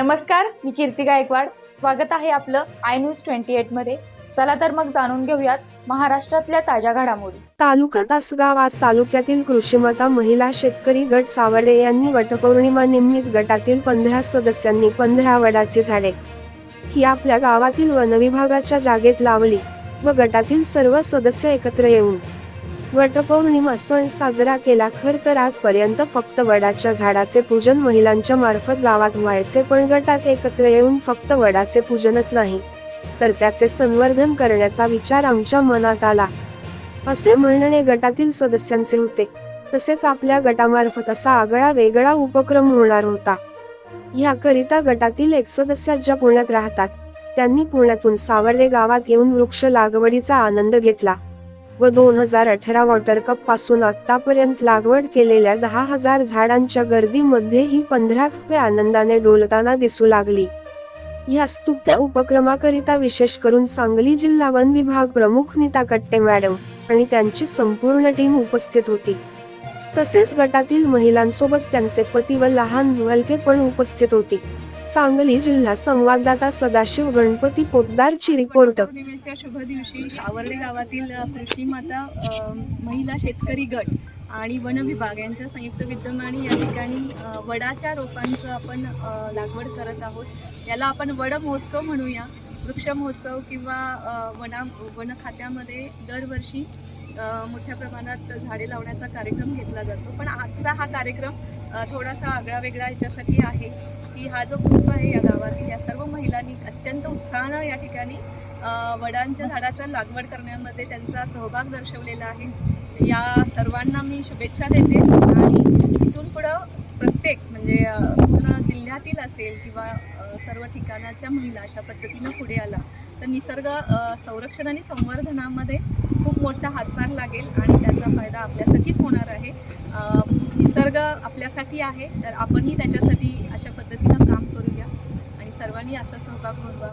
नमस्कार मी कीर्ती गायकवाड. स्वागत आहे आपलं आय न्यूज ट्वेंटी एटमध्ये चला तर मग जाणून घेऊयात महाराष्ट्रातल्या ताज्या घडामोडी. तालुका तासगाव आज तालुक्यातील कृषीमाता महिला शेतकरी गट सावर्डे यांनी वटपौर्णिमा निमित्त गटातील पंधरा सदस्यांनी पंधरा वडाचे झाडे ही आपल्या गावातील वनविभागाच्या जागेत लावली व गटातील सर्व सदस्य एकत्र येऊन वटपौर्णिमा सण साजरा केला. खर तर आजपर्यंत फक्त वडाच्या झाडाचे पूजन महिलांच्या मार्फत गावात व्हायचे पण गटात एकत्र येऊन फक्त वडाचे पूजनच नाही तर त्याचे संवर्धन करण्याचा विचार आमच्या मनात आला. असे म्हणणे गटातील सदस्यांचे होते. तसेच आपल्या गटामार्फत असा आगळा वेगळा उपक्रम होणार होता. याकरिता गटातील एक सदस्य ज्या पुण्यात राहतात त्यांनी पुण्यातून सावर्डे गावात येऊन वृक्ष लागवडीचा आनंद घेतला. व दोन हजार अठरा वॉटर कपपासून आतापर्यंत लागवड केलेल्या दहा हजार झाडांच्या गर्दीमध्ये ही पंधरा रुपये आनंदाने डोलताना दिसू लागली. या स्तुत्या उपक्रमाकरिता विशेष करून सांगली जिल्हा वन विभाग प्रमुख नीता कट्टे मॅडम आणि त्यांची संपूर्ण टीम उपस्थित होती. तसेच गटातील महिलांसोबत त्यांचे पती व लहान मुलके पण उपस्थित होती. सांगली जिल्हा संवाददाता सदाशिव गणपती पोतदारची रिपोर्ट पौर्णिमेच्या शुभ दिवशी सावर्डे गावातील कृषी माता महिला शेतकरी गट आणि वन विभाग यांच्या संयुक्त विद्यमाने या ठिकाणी वडाच्या रोपांचं आपण लागवड करत आहोत. याला आपण वड महोत्सव म्हणूया. वृक्ष महोत्सव किंवा वना वन खात्यामध्ये दरवर्षी मोठ्या प्रमाणात झाडे लावण्याचा कार्यक्रम घेतला जातो. पण आजचा हा कार्यक्रम थोडासा आगळा वेगळा याच्यासाठी आहे की हा जो ग्रुप आहे या गावातील या सर्व महिलांनी अत्यंत उत्साहानं या ठिकाणी वडांच्या झाडाचा लागवड करण्यामध्ये त्यांचा सहभाग दर्शवलेला आहे. या सर्वांना मी शुभेच्छा देते आणि इथून पुढं प्रत्येक म्हणजे पूर्ण जिल्ह्यातील असेल किंवा सर्व ठिकाणाच्या महिला अशा पद्धतीनं पुढे आला तर निसर्ग संरक्षण आणि संवर्धनामध्ये खूप मोठा हातभार लागेल आणि त्याचा फायदा आपल्यासाठीच होणार आहे. निसर्ग आपल्यासाठी आहे तर आपणही त्याच्यासाठी अशा पद्धतीनं काम करूया. आणि सर्वांनी असा सहभाग नोंदवा.